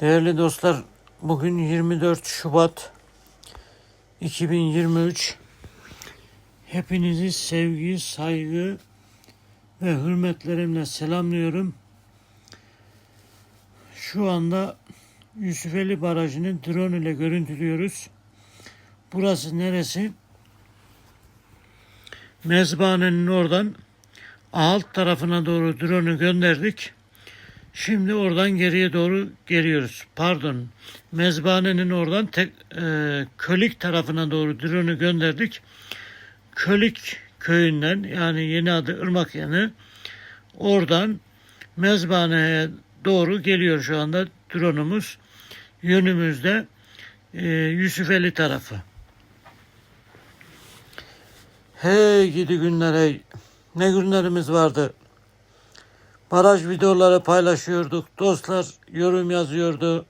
Değerli dostlar, bugün 24 Şubat 2023. Hepinizi sevgi, saygı ve hürmetlerimle selamlıyorum. Şu anda Yusufeli Barajı'nı drone ile görüntülüyoruz. Burası neresi? Mezbahanenin oradan alt tarafına doğru drone'u gönderdik. Şimdi oradan geriye doğru geliyoruz. Pardon. Mezbahanenin oradan tek, e, Kölik tarafına doğru drone'u gönderdik. Kölik köyünden yani yeni adı Irmak yanı oradan Mezbahane'ye doğru geliyor şu anda drone'umuz. Yönümüzde e, Yusufeli tarafı. Hey gidi günler hey. Ne günlerimiz vardı. Baraj videoları paylaşıyorduk. Dostlar yorum yazıyordu.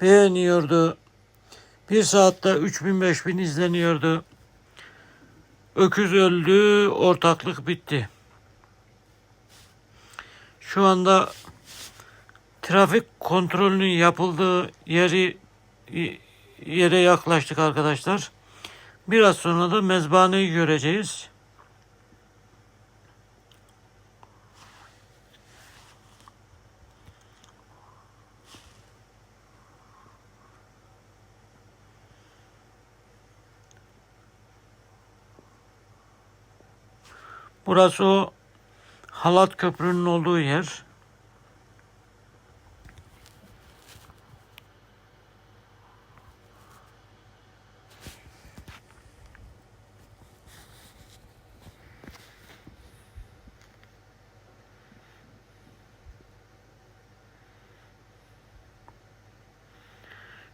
Beğeniyordu. Bir saatte 3000-5000 izleniyordu. Öküz öldü, ortaklık bitti. Şu anda trafik kontrolünün yapıldığı yeri yere yaklaştık arkadaşlar. Biraz sonra da mezbahaneyi göreceğiz. Burası o Halat Köprü'nün olduğu yer.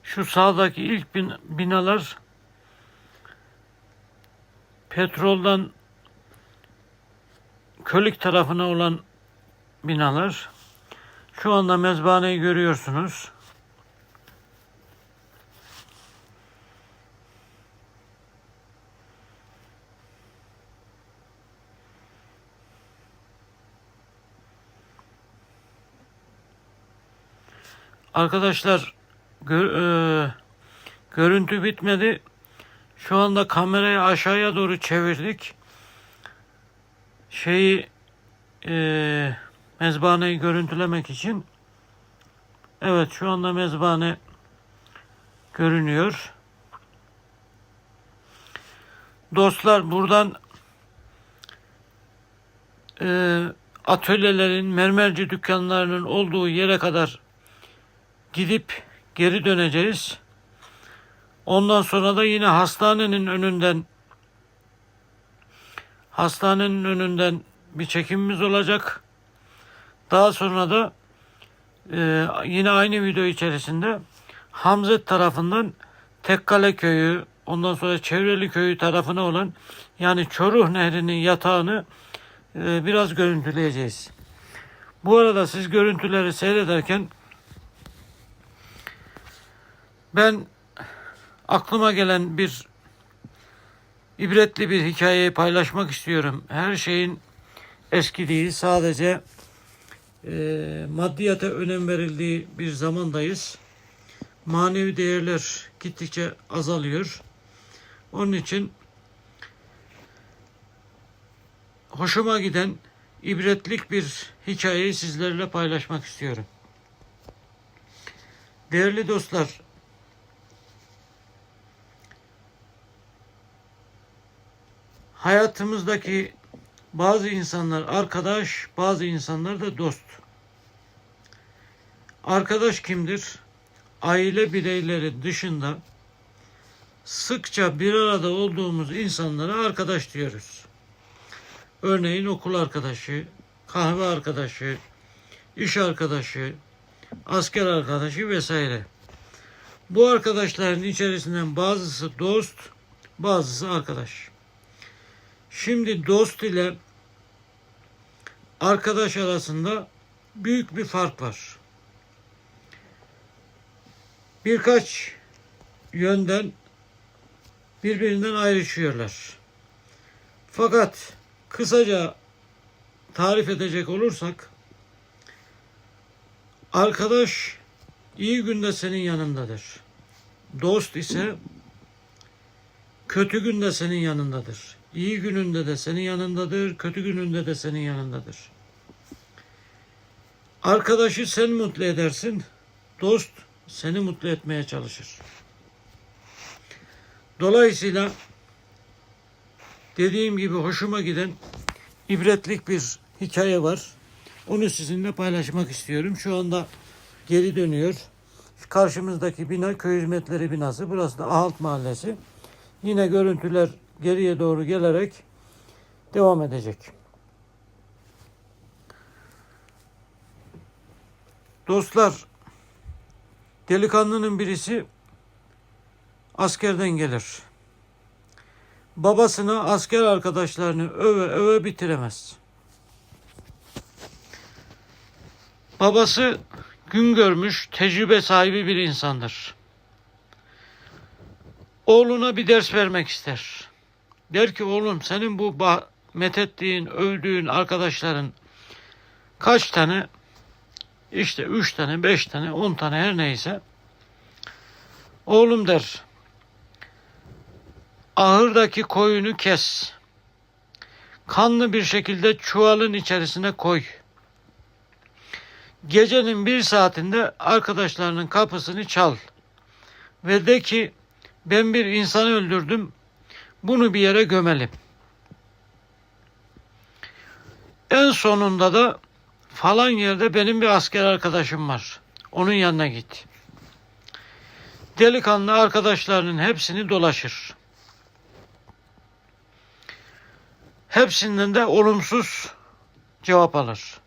Şu sağdaki ilk bin, binalar petroldan Kölik tarafına olan binalar. Şu anda mezbahaneyi görüyorsunuz. Arkadaşlar gör, e, görüntü bitmedi. Şu anda kamerayı aşağıya doğru çevirdik şeyi e, mezbahaneyi görüntülemek için evet şu anda mezbahane görünüyor. Dostlar buradan e, atölyelerin, mermerci dükkanlarının olduğu yere kadar gidip geri döneceğiz. Ondan sonra da yine hastanenin önünden hastanenin önünden bir çekimimiz olacak. Daha sonra da e, yine aynı video içerisinde Hamzet tarafından Tekkale köyü, ondan sonra Çevreli köyü tarafına olan yani Çoruh Nehri'nin yatağını e, biraz görüntüleyeceğiz. Bu arada siz görüntüleri seyrederken ben aklıma gelen bir ibretli bir hikayeyi paylaşmak istiyorum. Her şeyin eski değil, sadece e, maddiyata önem verildiği bir zamandayız. Manevi değerler gittikçe azalıyor. Onun için hoşuma giden ibretlik bir hikayeyi sizlerle paylaşmak istiyorum. Değerli dostlar, hayatımızdaki bazı insanlar arkadaş, bazı insanlar da dost. Arkadaş kimdir? Aile bireyleri dışında sıkça bir arada olduğumuz insanlara arkadaş diyoruz. Örneğin okul arkadaşı, kahve arkadaşı, iş arkadaşı, asker arkadaşı vesaire. Bu arkadaşların içerisinden bazısı dost, bazısı arkadaş. Şimdi dost ile arkadaş arasında büyük bir fark var. Birkaç yönden birbirinden ayrışıyorlar. Fakat kısaca tarif edecek olursak arkadaş iyi günde senin yanındadır. Dost ise kötü günde senin yanındadır. İyi gününde de senin yanındadır, kötü gününde de senin yanındadır. Arkadaşı sen mutlu edersin, dost seni mutlu etmeye çalışır. Dolayısıyla dediğim gibi hoşuma giden ibretlik bir hikaye var. Onu sizinle paylaşmak istiyorum. Şu anda geri dönüyor. Karşımızdaki bina köy hizmetleri binası. Burası da Ahalt Mahallesi. Yine görüntüler geriye doğru gelerek devam edecek. Dostlar, delikanlının birisi askerden gelir. Babasına asker arkadaşlarını öve öve bitiremez. Babası gün görmüş, tecrübe sahibi bir insandır. Oğluna bir ders vermek ister. Der ki oğlum senin bu methettiğin, övdüğün arkadaşların kaç tane? İşte üç tane, beş tane, on tane her neyse. Oğlum der, ahırdaki koyunu kes. Kanlı bir şekilde çuvalın içerisine koy. Gecenin bir saatinde arkadaşlarının kapısını çal. Ve de ki ben bir insan öldürdüm. Bunu bir yere gömelim. En sonunda da falan yerde benim bir asker arkadaşım var. Onun yanına git. Delikanlı arkadaşlarının hepsini dolaşır. Hepsinden de olumsuz cevap alır.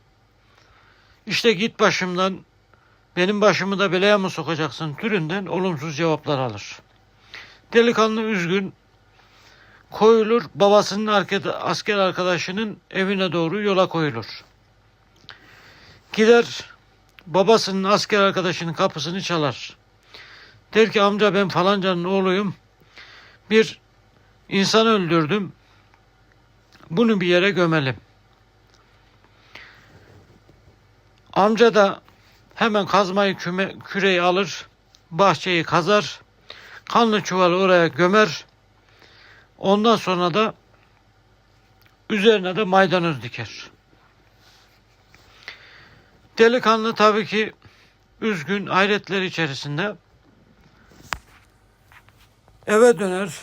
İşte git başımdan, benim başımı da belaya mı sokacaksın türünden olumsuz cevaplar alır. Delikanlı üzgün, koyulur, babasının arka- asker arkadaşının evine doğru yola koyulur. Gider, babasının asker arkadaşının kapısını çalar. Der ki amca ben falancanın oğluyum. Bir insan öldürdüm. Bunu bir yere gömelim. Amca da hemen kazmayı küme, küreği alır, bahçeyi kazar, kanlı çuvalı oraya gömer. Ondan sonra da üzerine de maydanoz diker. Delikanlı tabii ki üzgün hayretler içerisinde eve döner.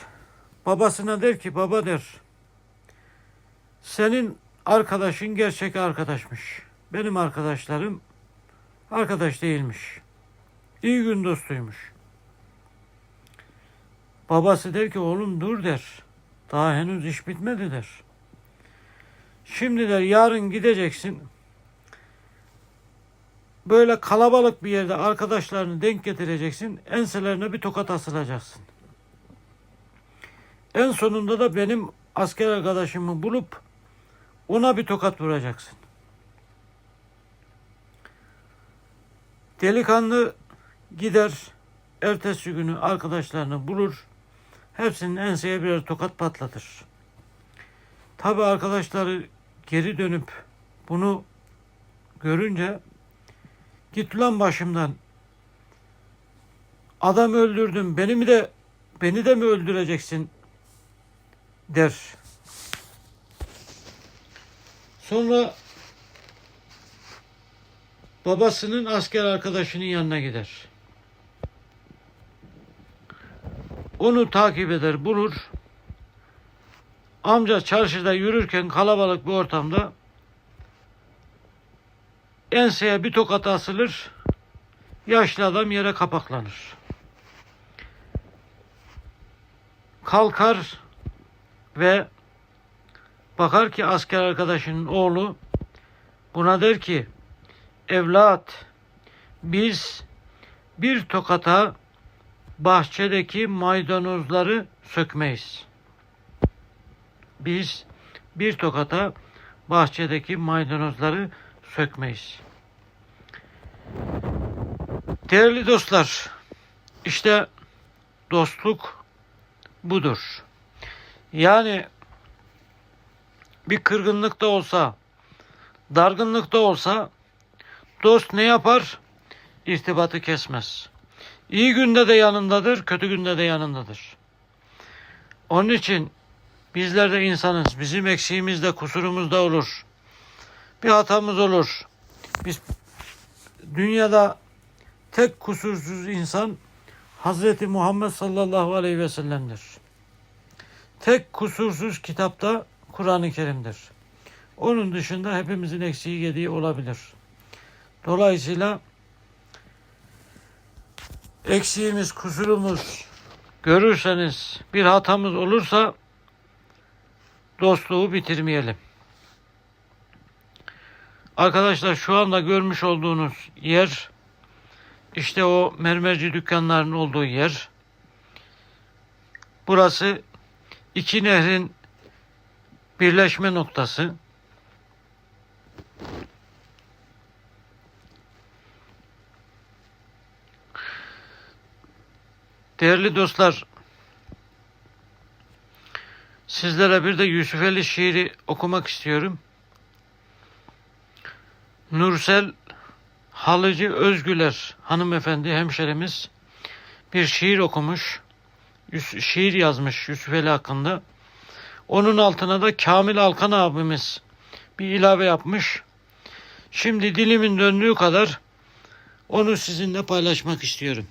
Babasına der ki baba der senin arkadaşın gerçek arkadaşmış. Benim arkadaşlarım arkadaş değilmiş. İyi gün dostuymuş. Babası der ki oğlum dur der. Daha henüz iş bitmedi der. Şimdi der yarın gideceksin. Böyle kalabalık bir yerde arkadaşlarını denk getireceksin. Enselerine bir tokat asılacaksın. En sonunda da benim asker arkadaşımı bulup ona bir tokat vuracaksın. Delikanlı gider ertesi günü arkadaşlarını bulur. Hepsinin enseye birer tokat patlatır. Tabi arkadaşları geri dönüp bunu görünce git lan başımdan adam öldürdüm beni mi de beni de mi öldüreceksin der. Sonra babasının asker arkadaşının yanına gider. Onu takip eder, bulur. Amca çarşıda yürürken kalabalık bir ortamda enseye bir tokat asılır. Yaşlı adam yere kapaklanır. Kalkar ve bakar ki asker arkadaşının oğlu buna der ki evlat biz bir tokata bahçedeki maydanozları sökmeyiz. Biz bir tokata bahçedeki maydanozları sökmeyiz. Değerli dostlar, işte dostluk budur. Yani bir kırgınlık da olsa, dargınlık da olsa dost ne yapar? irtibatı kesmez. İyi günde de yanındadır, kötü günde de yanındadır. Onun için bizler de insanız. Bizim eksiğimiz de kusurumuz da olur. Bir hatamız olur. Biz dünyada tek kusursuz insan Hazreti Muhammed sallallahu aleyhi ve sellem'dir. Tek kusursuz kitapta Kur'an-ı Kerim'dir. Onun dışında hepimizin eksiği gediği olabilir. Dolayısıyla eksiğimiz, kusurumuz görürseniz, bir hatamız olursa dostluğu bitirmeyelim. Arkadaşlar şu anda görmüş olduğunuz yer işte o mermerci dükkanların olduğu yer. Burası iki nehrin birleşme noktası. Değerli dostlar, sizlere bir de Yusufeli şiiri okumak istiyorum. Nursel Halıcı Özgüler hanımefendi hemşerimiz bir şiir okumuş. Şiir yazmış Yusufeli hakkında. Onun altına da Kamil Alkan abimiz bir ilave yapmış. Şimdi dilimin döndüğü kadar onu sizinle paylaşmak istiyorum.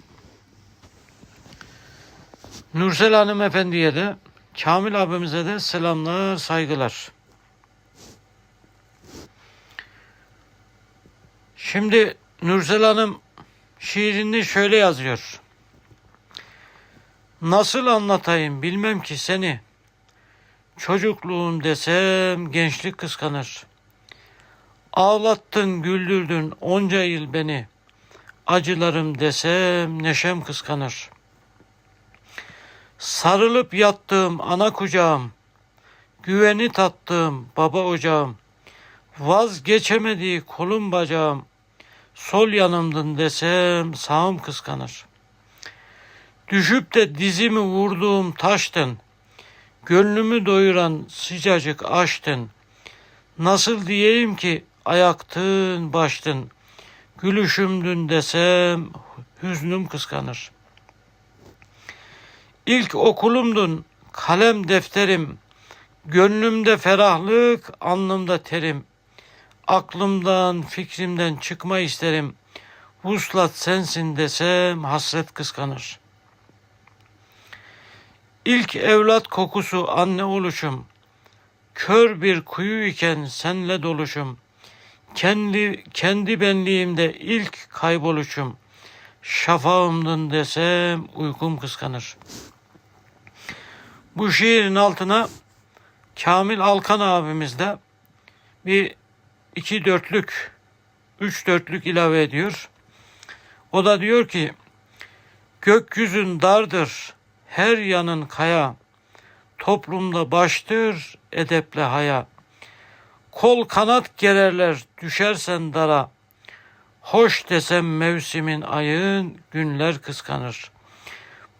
Nursel hanımefendiye de Kamil abimize de selamlar, saygılar. Şimdi Nursel Hanım şiirini şöyle yazıyor. Nasıl anlatayım bilmem ki seni. Çocukluğum desem gençlik kıskanır. Ağlattın güldürdün onca yıl beni. Acılarım desem neşem kıskanır. Sarılıp yattığım ana kucağım. Güveni tattığım baba ocağım. Vazgeçemediği kolum bacağım. Sol yanımdın desem sağım kıskanır. Düşüp de dizimi vurduğum taştın. Gönlümü doyuran sıcacık aştın. Nasıl diyeyim ki ayaktın baştın. Gülüşümdün desem hüznüm kıskanır. İlk okulumdun kalem defterim. Gönlümde ferahlık, alnımda terim. Aklımdan, fikrimden çıkma isterim. Vuslat sensin desem hasret kıskanır. İlk evlat kokusu anne oluşum. Kör bir kuyu iken senle doluşum. Kendi kendi benliğimde ilk kayboluşum. Şafağımdın desem uykum kıskanır. Bu şiirin altına Kamil Alkan abimiz de bir iki dörtlük, üç dörtlük ilave ediyor. O da diyor ki, gökyüzün dardır, her yanın kaya, toplumda baştır, edeple haya. Kol kanat gererler, düşersen dara, hoş desem mevsimin ayın, günler kıskanır.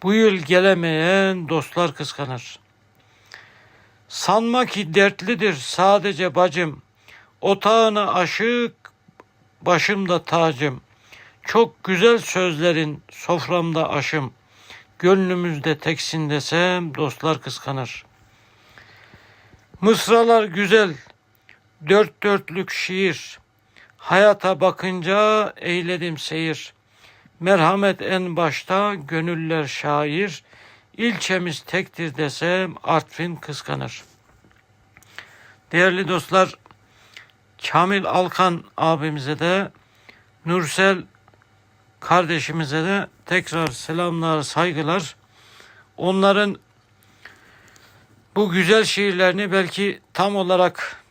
Bu yıl gelemeyen dostlar kıskanır. Sanma ki dertlidir sadece bacım, Otağına aşık, başımda tacım. Çok güzel sözlerin soframda aşım. Gönlümüzde teksin desem dostlar kıskanır. Mısralar güzel, dört dörtlük şiir. Hayata bakınca eyledim seyir. Merhamet en başta, gönüller şair. İlçemiz tektir desem Artvin kıskanır. Değerli dostlar, Kamil Alkan abimize de Nursel kardeşimize de tekrar selamlar, saygılar. Onların bu güzel şiirlerini belki tam olarak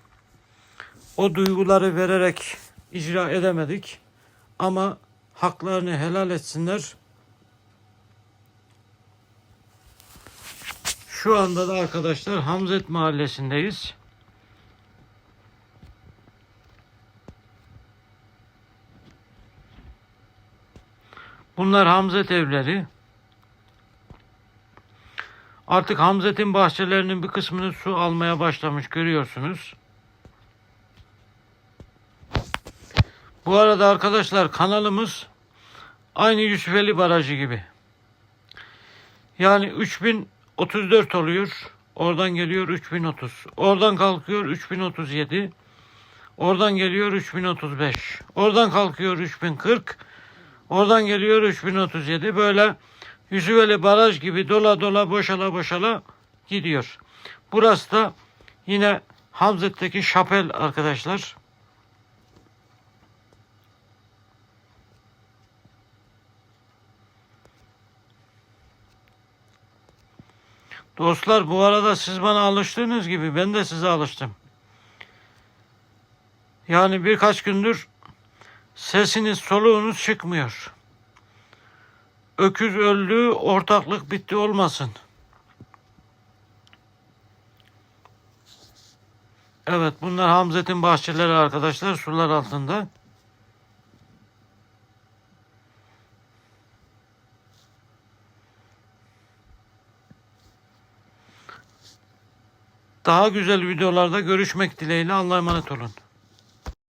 o duyguları vererek icra edemedik. Ama haklarını helal etsinler. Şu anda da arkadaşlar Hamzet Mahallesi'ndeyiz. Bunlar Hamzet evleri. Artık Hamzet'in bahçelerinin bir kısmını su almaya başlamış görüyorsunuz. Bu arada arkadaşlar kanalımız Aynı Yusufeli Barajı gibi. Yani 3034 oluyor. Oradan geliyor 3030. Oradan kalkıyor 3037. Oradan geliyor 3035. Oradan kalkıyor 3040. Oradan geliyor 3037. Böyle Yüzüveli Baraj gibi dola dola boşala boşala gidiyor. Burası da yine Hamzet'teki şapel arkadaşlar. Dostlar bu arada siz bana alıştığınız gibi ben de size alıştım. Yani birkaç gündür sesiniz soluğunuz çıkmıyor. Öküz öldü, ortaklık bitti olmasın. Evet bunlar Hamzet'in bahçeleri arkadaşlar sular altında. Daha güzel videolarda görüşmek dileğiyle Allah'a emanet olun.